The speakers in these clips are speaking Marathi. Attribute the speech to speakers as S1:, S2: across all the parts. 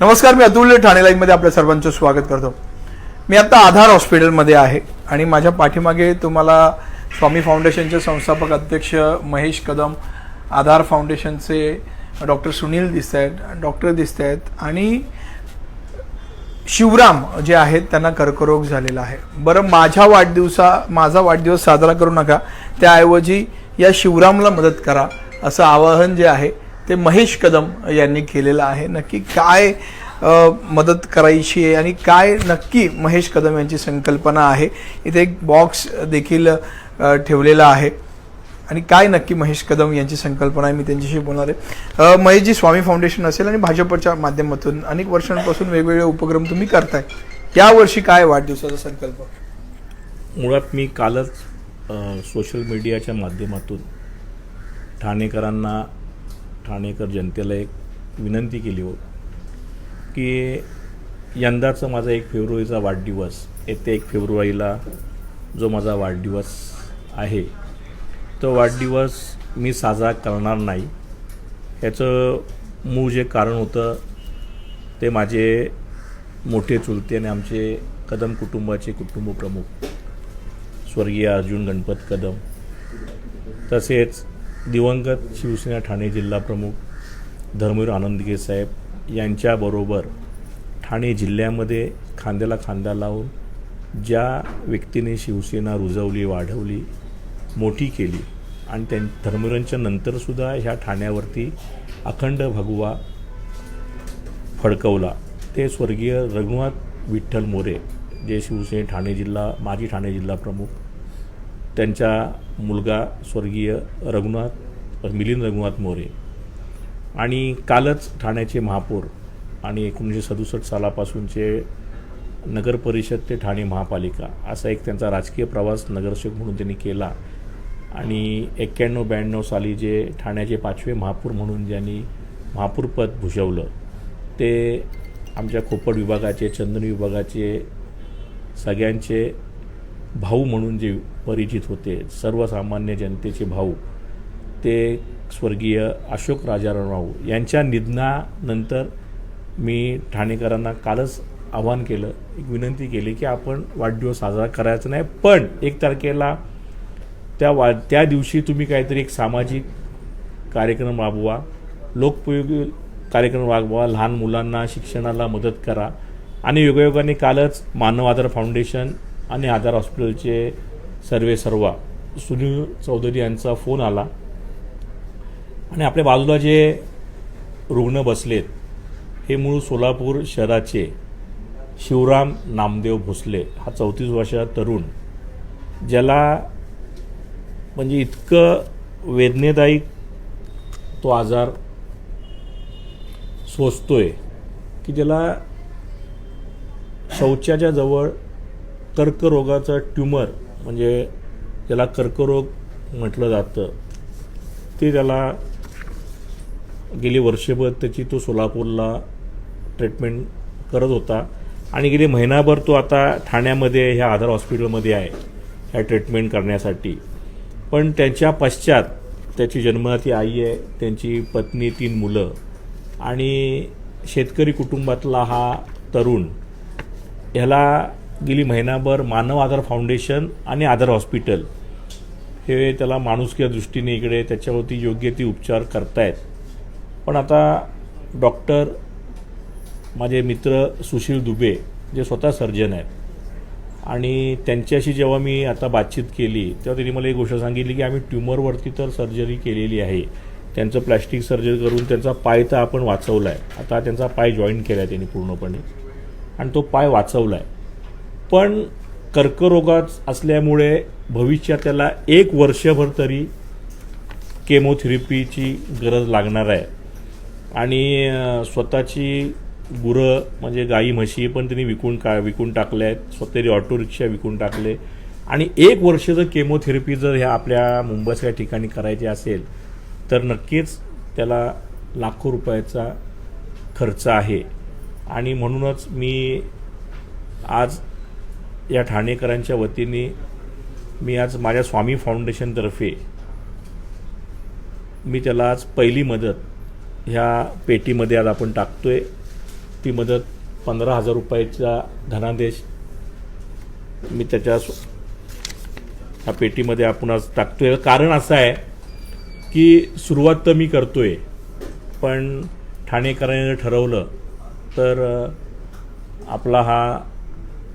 S1: नमस्कार मी अतुल्य ठाणे लाईनमध्ये आपल्या सर्वांचं स्वागत करतो. मी आता आधार हॉस्पिटलमध्ये आहे आणि माझ्या पाठीमागे तुम्हाला स्वामी फाउंडेशनचे संस्थापक अध्यक्ष महेश कदम आधार फाउंडेशनचे डॉक्टर सुनील दिसत आहेत डॉक्टर दिसत आहेत आणि शिवराम जे आहेत त्यांना कर्करोग झालेला आहे. बरं माझ्या वाढदिवसा माझा वाढदिवस साजरा करू नका त्याऐवजी या शिवरामला मदत करा असं आवाहन जे आहे ते महेश कदम यांनी केलेलं आहे. नक्की काय मदत करायची आहे आणि काय नक्की महेश कदम यांची संकल्पना आहे? इथे एक बॉक्स देखील ठेवलेला आहे. आणि काय नक्की महेश कदम यांची संकल्पना आहे मी त्यांच्याशी बोलणार आहे. महेशजी स्वामी फाउंडेशन असेल आणि भाजपच्या माध्यमातून अनेक वर्षांपासून वेगवेगळे उपक्रम तुम्ही करताय. यावर्षी काय वाढदिवसाचा संकल्प?
S2: मुळात मी कालच सोशल मीडियाच्या माध्यमातून ठाणेकरांना ठाणेकर जनतेला एक विनंती केली हो की यंदाचा माझा एक फेब्रुवारीचा वाढदिवस येत्या एक फेब्रुवारीला जो माझा वाढदिवस आहे तो वाढदिवस मी साजरा करणार नाही. याचं मूळ जे कारण होतं ते माझे मोठे चुलते आणि आमचे कदम कुटुंबाचे कुटुंब प्रमुख स्वर्गीय अर्जुन गणपत कदम. तसेच दिवंगत शिवसेना ठाणे जिल्हाप्रमुख धर्मवीर आनंदगे साहेब यांच्याबरोबर ठाणे जिल्ह्यामध्ये खांद्याला खांदा लावून ज्या व्यक्तीने शिवसेना रुजवली वाढवली मोठी केली आणि त्यां धर्मवीरांच्या नंतरसुद्धा ह्या ठाण्यावरती अखंड भगवा फडकवला. ते स्वर्गीय रघुनाथ विठ्ठल मोरे जे शिवसेने ठाणे जिल्हा माजी ठाणे जिल्हा प्रमुख त्यांचा मुलगा स्वर्गीय रघुनाथ मिलिंद रघुनाथ मोरे. आणि कालच ठाण्याचे महापौर आणि एकोणीसशे सदुसष्ट सालापासूनचे नगर परिषद ते ठाणे महापालिका असा एक त्यांचा राजकीय प्रवास नगरसेवक म्हणून त्यांनी केला. आणि एक्क्याण्णव ब्याण्णव साली जे ठाण्याचे पाचवे महापूर म्हणून ज्यांनी महापूरपद भूषवलं ते आमच्या खोपड विभागाचे चंदन विभागाचे सगळ्यांचे भाऊ म्हणून जे परिचित होते सर्वसामान्य जनतेचे भाऊ ते स्वर्गीय अशोक राजाराम यांच्या निधनानंतर मी ठाणेकरांना कालच आवाहन केलं एक विनंती केली की आपण वाढदिवस साजरा करायचा नाही पण एक तारखेला त्या वा त्या दिवशी तुम्ही काहीतरी एक सामाजिक कार्यक्रम राबवा लोकपयोगी कार्यक्रम राबवा लहान मुलांना शिक्षणाला मदत करा आणि योगायोगाने कालच मानव आधार फाउंडेशन आणि आधार हॉस्पिटलचे सर्वे सर्वा. सुनील चौधरी यांचा फोन आला. आणि आपल्या बाजूला जे रुग्ण बसलेत हे मूळ सोलापूर शहराचे शिवराम नामदेव भोसले हा चौतीस वर्षाचा तरुण ज्याला म्हणजे इतकं वेदनेदायी तो आजार सोचतोय की ज्याला शौचाच्या जवळ कर्करोगाचा ट्यूमर म्हणजे ज्याला कर्करोग म्हटलं जातं ते त्याला गेली वर्षभर त्याची तो सोलापूरला ट्रीटमेंट करत होता. आणि गेली महिनाभर तो आता ठाण्यामध्ये ह्या आधार हॉस्पिटलमध्ये आहे ह्या ट्रीटमेंट करण्यासाठी. पण त्यांच्या पश्चात त्याची जन्मदाती आई आहे त्यांची पत्नी तीन मुलं आणि शेतकरी कुटुंबातला हा तरुण ह्याला गेली महिनाभर मानव आधार फाउंडेशन आणि आधार हॉस्पिटल हे त्याला माणुसकीच्या दृष्टीने इकडे त्याच्यावरती योग्य ती उपचार करतायत. पण आता डॉक्टर माझे मित्र सुशील दुबे जे स्वतः सर्जन आहेत आणि त्यांच्याशी जेव्हा मी आता बातचीत केली तेव्हा त्यांनी मला एक गोष्ट सांगितली की आम्ही ट्यूमरवरती तर सर्जरी केलेली आहे. त्यांचं प्लॅस्टिक सर्जरी करून त्यांचा पाय तर आपण वाचवला आहे आता त्यांचा पाय जॉईन केला आहे त्यांनी पूर्णपणे. आणि तो पाय वाचवला आहे पण कर्करोगात असल्यामुळे भविष्यात त्याला एक वर्षभर तरी केमोथेरपीची गरज लागणार आहे. आणि स्वतःची गुरं म्हणजे गाई म्हशी पण त्यांनी विकून का विकून टाकल्या आहेत. स्वतःची ऑटो रिक्षा विकून टाकले. आणि एक वर्ष जर केमोथेरपी जर ह्या आपल्या मुंबईच्या ठिकाणी करायची असेल तर नक्कीच त्याला लाखो रुपयाचा खर्च आहे. आणि म्हणूनच मी आज या ठाणेकरांच्या वतीने मी आज माझ्या स्वामी फाउंडेशनतर्फे मी त्याला आज पहिली मदत ह्या पेटीमध्ये आज आपण टाकतो आहे ती मदत पंधरा हजार रुपयाचा धनादेश मी त्याच्या ह्या पेटीमध्ये आपण आज टाकतो आहे कारण असं आहे की सुरुवात तर मी करतो आहे पण ठाणेकरांनी ठरवलं तर आपला हा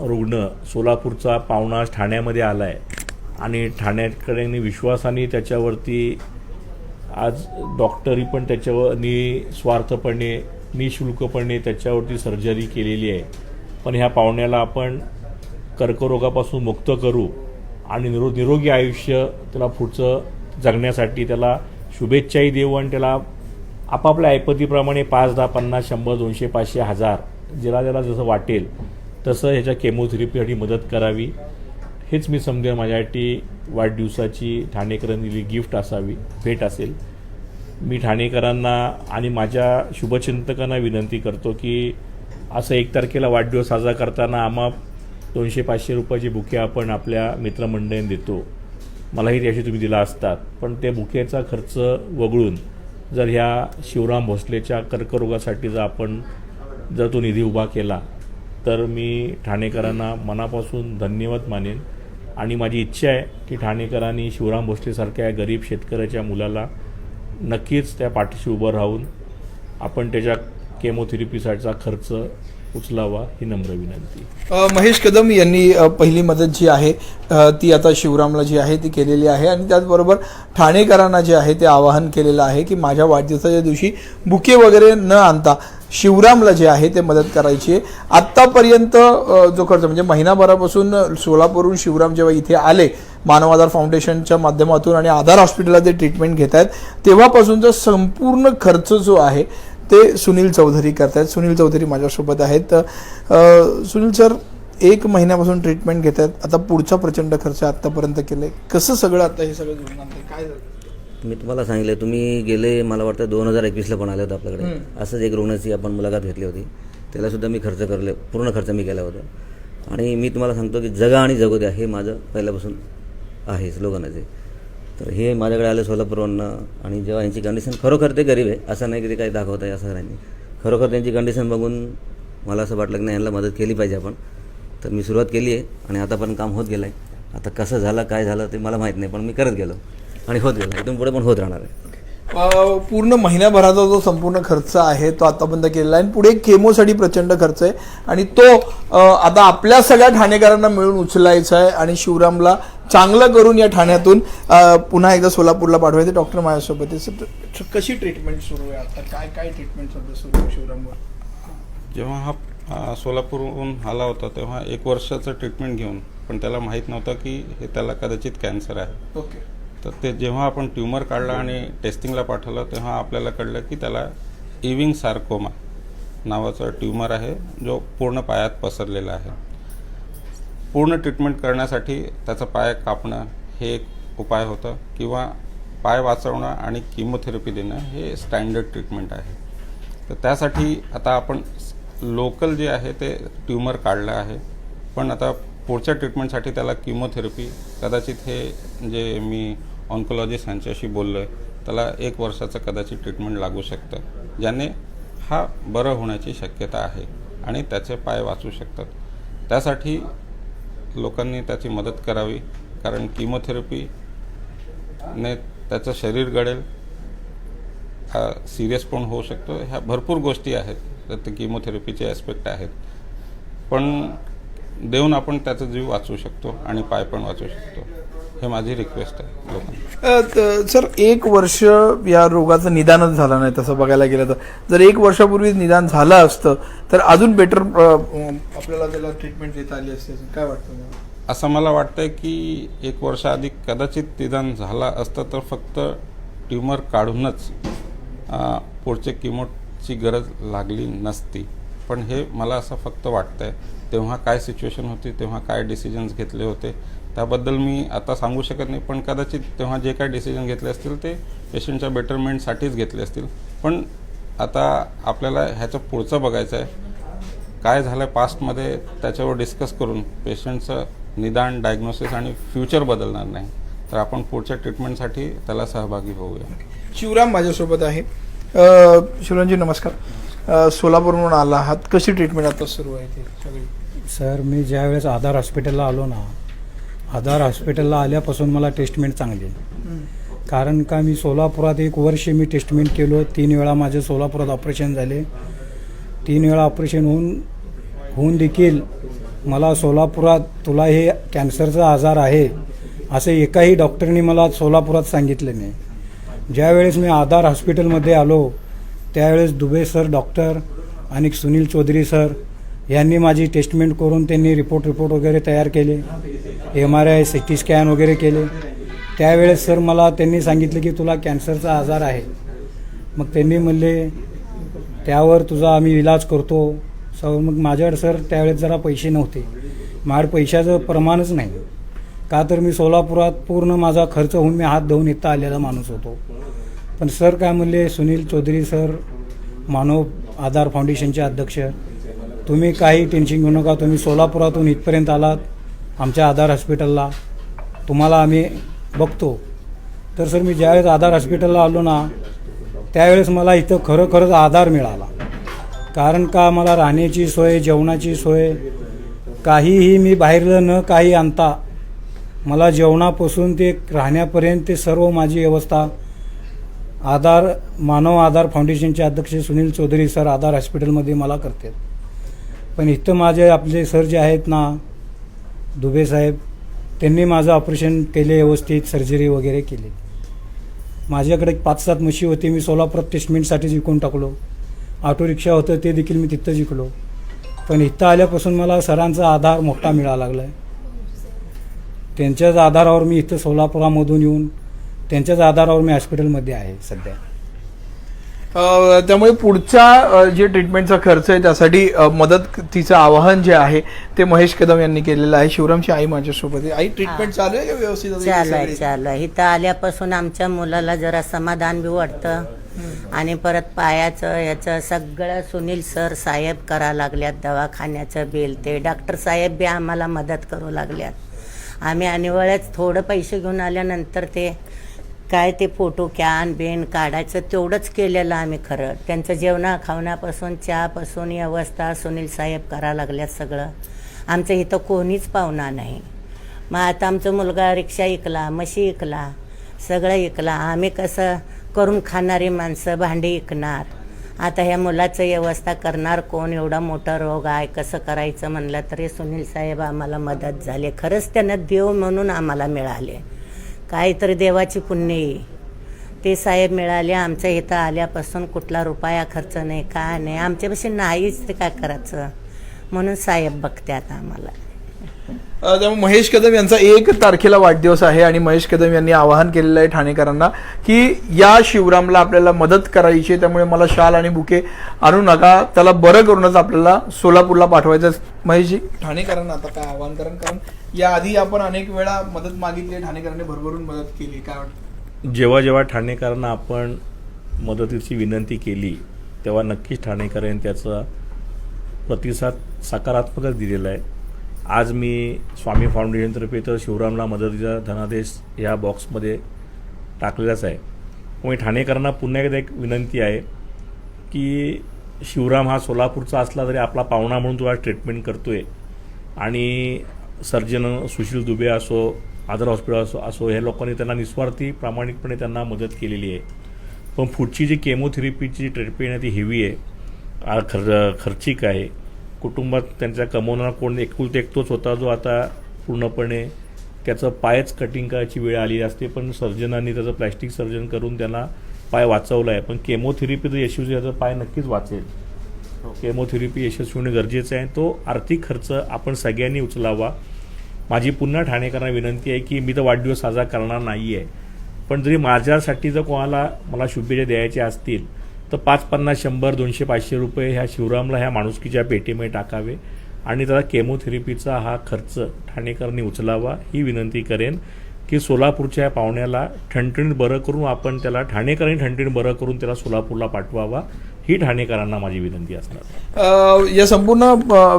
S2: रुग्ण सोलापूरचा पाहुणा ठाण्यामध्ये आला आहे आणि ठाण्याकड्यांनी विश्वासाने त्याच्यावरती आज डॉक्टरी पण त्याच्यावर निस्वार्थपणे निशुल्कपणे त्याच्यावरती सर्जरी केलेली आहे. पण ह्या पाहुण्याला आपण कर्करोगापासून मुक्त करू आणि निरो निरोगी आयुष्य त्याला पुढचं जगण्यासाठी त्याला शुभेच्छाही देऊ आणि त्याला आपापल्या ऐपतीप्रमाणे पाच दहा पन्नास शंभर दोनशे पाचशे हजार ज्याला ज्याला जसं वाटेल तसं ह्याच्या केमोथेरपीसाठी मदत करावी. हेच मी समजेल माझ्यासाठी वाढदिवसाची ठाणेकरांनी दिली गिफ्ट असावी भेट असेल. मी ठाणेकरांना आणि माझ्या शुभचिंतकांना विनंती करतो की असं एक तारखेला वाढदिवस साजरा करताना आम्हा दोनशे पाचशे रुपयाचे बुके आपण आपल्या मित्रमंडळींना देतो. मलाही त्याशी तुम्ही दिला असतात. पण ते बुकेचा खर्च वगळून जर ह्या शिवराम भोसलेच्या कर्करोगासाठी जर आपण जर तो निधी उभा केला तर मी ठाणेकरांना मनापासून धन्यवाद मानेन. आणि माझी इच्छा आहे की ठाणेकरांनी शिवराम भोसलेसारख्या गरीब शेतकऱ्याच्या मुलाला नक्कीच त्या पाठीशी उभं राहून आपण त्याच्या केमोथेरपीसाठीचा खर्च उचलावा ही नम्र विनंती.
S1: महेश कदम यांनी पहिली मदत जी आहे ती आता शिवरामला जी आहे ती केलेली आहे आणि त्याचबरोबर ठाणेकरांना जे आहे ते आवाहन केलेलं आहे की माझ्या वाढदिवसाच्या दिवशी बुके वगैरे न आणता शिवरामला जे आहे ते मदत करायची आहे. आत्तापर्यंत जो खर्च म्हणजे महिनाभरापासून सोलापूरहून शिवराम जेव्हा इथे आले मानव आधार फाउंडेशनच्या माध्यमातून आणि आधार हॉस्पिटलला ते ट्रीटमेंट घेत आहेत तेव्हापासूनचा संपूर्ण खर्च जो आहे ते सुनील चौधरी करतायत. सुनील चौधरी माझ्यासोबत आहेत. सुनील सर एक महिन्यापासून ट्रीटमेंट घेत आहेत आता पुढचा प्रचंड खर्च आतापर्यंत आहे कसं सगळं आता हे सगळं काय झालं?
S3: मी तुम्हाला सांगितलं तुम्ही गेले मला वाटतं दोन हजार एकवीसला पण आले होते आपल्याकडे. असंच एक रुग्णाची आपण मुलाखत घेतली होती. त्यालासुद्धा मी खर्च करले पूर्ण खर्च मी केला होता. आणि मी तुम्हाला सांगतो की जगा आणि जगू द्या हे माझं पहिल्यापासून आहे स्लोगनच तर हे माझ्याकडे आले सोलापूरवरनं आणि जेव्हा यांची कंडिशन खरोखर ते गरीब आहे असं नाही की ते काही दाखवत आहे असं नाही. खरोखर त्यांची कंडिशन बघून मला असं वाटलं की नाही यांना मदत केली पाहिजे आपण. तर मी सुरुवात केली आहे आणि आता पण काम होत गेलं आहे आता कसं झालं काय झालं ते मला माहीत नाही पण मी करत गेलो. आणि होत गेलो. इथून पुढे पण होत राहणार आहे.
S1: पूर्ण महिन्याभराचा जो संपूर्ण खर्च आहे तो आतापर्यंत केलेला आहे आणि पुढे केमोसाठी प्रचंड खर्च आहे. आणि तो आता आपल्या सगळ्या ठाणेकरांना मिळून उचलायचा आहे आणि शिवरामला चांगलं करून या ठाण्यातून पुन्हा एकदा सोलापूरला पाठवायचं डॉक्टर माझ्यासोबत कशी ट्रीटमेंट सुरू आहे आता? काय काय ट्रीटमेंट सध्या सुरू आहे शिवरामवर?
S4: जेव्हा हा सोलापूरहून आला होता तेव्हा एक वर्षाचं ट्रीटमेंट घेऊन पण त्याला माहीत नव्हतं की हे त्याला कदाचित कॅन्सर आहे.
S1: ओके
S4: तर ते जेव्हा आपण ट्युमर काढला आणि टेस्टिंगला पाठवलं तेव्हा आपल्याला कळलं की त्याला इविंग सार्कोमा नावाचा ट्युमर आहे जो पूर्ण पायात पसरलेला आहे. पूर्ण ट्रीटमेंट करण्यासाठी त्याचा पाय कापणं हे एक उपाय होतं किंवा पाय वाचवणं आणि किमोथेरपी देणं हे स्टँडर्ड ट्रीटमेंट आहे. तर त्यासाठी आता आपण लोकल जे आहे ते ट्युमर काढलं आहे. पण आता पुढच्या ट्रीटमेंटसाठी त्याला किमोथेरपी कदाचित हे जे मी ऑन्कोलॉजिस्ट यांच्याशी बोललो आहे त्याला एक वर्षाचं कदाचित ट्रीटमेंट लागू शकतं ज्याने हा बरं होण्याची शक्यता आहे आणि त्याचे पाय वाचू शकतात. त्यासाठी लोकांनी त्याची मदत करावी कारण किमोथेरपीने त्याचं शरीर गळेल सिरियस पण होऊ शकतो. ह्या भरपूर गोष्टी आहेत तर ते किमोथेरपीचे ॲस्पेक्ट आहेत. पण देऊन आपण त्याचा जीव वाचवू शकतो आणि पाय पण वाचू शकतो. हे माझी रिक्वेस्ट आहे. लोकांना
S1: सर एक वर्ष या रोगाचं निदानच झालं नाही तसं बघायला गेलं तर. जर एक वर्षापूर्वी निदान झालं असतं तर अजून बेटर आपल्याला त्याला ट्रीटमेंट देता आली असते असं काय वाटतं
S4: असं मला वाटतंय की एक वर्ष आधी कदाचित निदान झाला असतं तर फक्त ट्युमर काढूनच अं, पुढचे किमोची गरज लागली नसती. पण हे मला असं फक्त वाटतंय. तेव्हा काय सिच्युएशन होती तेव्हा काय डिसिजन्स घेतले होते त्याबद्दल मी आता सांगू शकत नाही पण कदाचित तेव्हा जे काय डिसिजन घेतले असतील ते पेशंटच्या बेटरमेंटसाठीच घेतले असतील. पण आता आपल्याला ह्याचं पुढचं बघायचं आहे. काय झालं पास्टमध्ये त्याच्यावर डिस्कस करून पेशंटचं निदान डायग्नोसिस आणि फ्युचर बदलणार नाही. तर आपण पुढच्या ट्रीटमेंटसाठी त्याला सहभागी होऊया.
S1: शिवराम माझ्यासोबत आहे. अ, शिवरामजी नमस्कार. अ, सोलापूरहून आला आहात कशी ट्रीटमेंट आता सुरू आहे ती सगळी?
S5: सर मी ज्यावेळेस आधार हॉस्पिटलला आलो ना आधार हॉस्पिटलला आल्यापासून मला टेस्टमेंट चांगली आहे. कारण का मी सोलापुरात एक वर्ष मी टेस्टमेंट केलो तीन वेळा माझे सोलापुरात ऑपरेशन झाले तीन वेळा ऑपरेशन होऊन होऊन देखील मला सोलापुरात तुला हे कॅन्सरचा आजार आहे असे एकाही डॉक्टरनी मला सोलापुरात सांगितले नाही ज्यावेळेस मी आधार हॉस्पिटलमध्ये आलो त्यावेळेस दुबे सर डॉक्टर आणि सुनील चौधरी सर यांनी माझी टेस्टमेंट करून त्यांनी रिपोर्ट रिपोर्ट वगैरे तयार केले. M R I C T scan वगैरे केले. त्यावेळेस सर मला त्यांनी सांगितलं की तुला कॅन्सरचा आजार आहे. मग त्यांनी म्हणले त्यावर तुझा आम्ही इलाज करतो. स मग माझ्याकडे सर त्यावेळेस जरा पैसे नव्हते. माझ्या पैशाचं प्रमाणच नाही. का तर मी सोलापुरात पूर्ण माझा खर्च होऊन मी हात धुवून इथं आलेला माणूस होतो. पण सर काय म्हणले सुनील चौधरी सर मानव आधार फाउंडेशनचे अध्यक्ष तुम्ही काही टेन्शन घेऊ नका. तुम्ही सोलापुरातून इथपर्यंत आलात आमच्या आधार हॉस्पिटलला तुम्हाला आम्ही बघतो. तर सर मी ज्यावेळेस आधार हॉस्पिटलला आलो ना त्यावेळेस मला इथं खरं खरंच आधार मिळाला. कारण का मला राहण्याची सोय जेवणाची सोय काहीही मी बाहेरलं न काही आणता मला जेवणापासून ते राहण्यापर्यंत ते सर्व माझी व्यवस्था आधार मानव आधार फाउंडेशनचे अध्यक्ष सुनील चौधरी सर आधार हॉस्पिटलमध्ये मला करतात. पण इथं माझे आपले सर जे आहेत ना दुबे साहेब त्यांनी माझं ऑपरेशन केले व्यवस्थित सर्जरी वगैरे केली. माझ्याकडे एक पाच सात म्हशी होती मी सोलापुरात टेस्टमेंटसाठी जिंकून टाकलो. ऑटो रिक्षा होतं ते देखील मी तिथं जिंकलो. पण इथं आल्यापासून मला सरांचा आधार मोठा मिळाला लागला आहे त्यांच्याच आधारावर मी इथं सोलापुरामधून येऊन त्यांच्याच आधारावर मी हॉस्पिटलमध्ये आहे सध्या.
S1: त्यामुळे पुढच्या अ, जे ट्रीटमेंटचा खर्च आहे त्यासाठी अ, मदतीचं आवाहन जे आहे ते महेश कदम यांनी केलेलं आहे. शिवरामची आई माझ्यासोबत आहे. आई ट्रीटमेंट चालू आहे का व्यवस्थित
S6: चालू आहे? चालू आहे. इथं आल्यापासून आमच्या मुलाला जरा समाधान बी वाटतं. आणि परत पायाचं याचं सगळं सुनील सर साहेब करा लागल्यात दवाखान्याचं बिल ते डॉक्टर साहेब बी आम्हाला मदत करू लागल्यात. आम्ही वेळेस थोडं पैसे घेऊन आल्यानंतर ते काय ते फोटो कॅन बेन काढायचं. तेवढंच केलेलं आम्ही खरं. त्यांचं जेवणा खावण्यापासून चहापासून व्यवस्था सुनील साहेब करा लागल्यात सगळं. आमचं इथं कोणीच पाहुणा नाही. मग आता आमचा मुलगा रिक्षा इकला म्हशी इकला सगळं इकला आम्ही कसं करून खाणारी माणसं भांडी इकणार आता ह्या मुलाचं व्यवस्था करणार कोण? एवढा मोठा रोग आहे. कसं करायचं म्हणलं तरी सुनील साहेब आम्हाला मदत झाली. खरंच त्यानं देव म्हणून आम्हाला मिळाले. काहीतरी देवाची पुण्य आहे. ते साहेब मिळाले आमच्या इथं आल्यापासून कुठला रुपया खर्च नाही काय नाही आमच्यापाशी नाहीच ते काय करायचं म्हणून साहेब बघतात आम्हाला
S1: त्यामुळे महेश कदम यांचा एक तारखेला वाढदिवस आहे आणि महेश कदम यांनी आवाहन केलेलं आहे ठाणेकरांना की या शिवरामला आपल्याला मदत करायची आहे. त्यामुळे मला शाल आणि बुके आणू नका. त्याला बरं करूनच आपल्याला सोलापूरला पाठवायचं महेशजी ठाणेकरांना आता काय आवाहन करण कारण याआधी आपण अनेक वेळा मदत मागितली ठाणेकरांनी भरभरून मदत केली. काय वाटतं?
S2: जेव्हा जेव्हा ठाणेकरांना आपण मदतीची विनंती केली तेव्हा नक्कीच ठाणेकरांनी त्याचा प्रतिसाद सकारात्मकच दिलेला आहे. आज मी स्वामी फाउंडेशनतर्फे तर शिवरामला मदतीचा धनादेश या बॉक्समध्ये टाकलेलाच आहे. त्यामुळे ठाणेकरांना पुन्हा एकदा एक विनंती आहे की शिवराम हा सोलापूरचा असला तरी आपला पाहुणा म्हणून तो आज ट्रीटमेंट आहे आणि सर्जन सुशील दुबे असो आदर हॉस्पिटल असो असो ह्या लोकांनी त्यांना निस्वार्थी प्रामाणिकपणे त्यांना मदत केलेली आहे. पण पुढची जी केमोथेरपीची ट्रीटमेंट आहे ती हेवी आहे. खर खर्चिक आहे. कुटुंबात त्यांच्या कमवणारा कोण एकुलते एक तोच होता जो आता पूर्णपणे त्याचं पायच कटिंग करायची वेळ आली असते पण सर्जनांनी त्याचं प्लॅस्टिक सर्जन करून त्यांना पाय वाचवला आहे. पण केमोथेरपी जर यशस्वी तर पाय नक्कीच वाचेल. केमोथेरपी यशस्वी होणे गरजेचं आहे. तो आर्थिक खर्च आपण सगळ्यांनी उचलावा. माझी पुन्हा ठाणेकरांना विनंती आहे की मी तर वाढदिवस साजरा करणार नाही आहे पण जरी माझ्यासाठी जर कोणाला मला शुभेच्छा द्यायच्या असतील तर पाच पन्नास शंभर दोनशे पाचशे रुपये ह्या शिवरामला ह्या माणुसकीच्या पेटीमध्ये टाकावे आणि त्याचा केमोथेरपीचा हा खर्च ठाणेकरांनी उचलावा ही विनंती करेन की सोलापूरच्या पाहुण्याला ठणठणीत बरं करून आपण त्याला ठाणेकरांनी ठणठणीत बरं करून त्याला सोलापूरला पाठवावा ही ठाणेकरांना माझी विनंती असणार.
S1: या संपूर्ण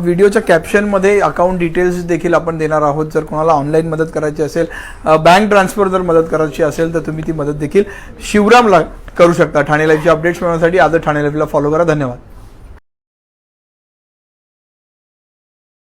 S1: व्हिडिओच्या कॅप्शनमध्ये अकाउंट डिटेल्स देखील आपण देणार आहोत. जर कोणाला ऑनलाईन मदत करायची असेल बँक ट्रान्सफर जर मदत करायची असेल तर तुम्ही ती मदत देखील शिवरामला करू शकता. ठाणे लाईव्हचे अपडेट्स मिळवण्यासाठी आज ठाणे लाईव्हला फॉलो करा. धन्यवाद.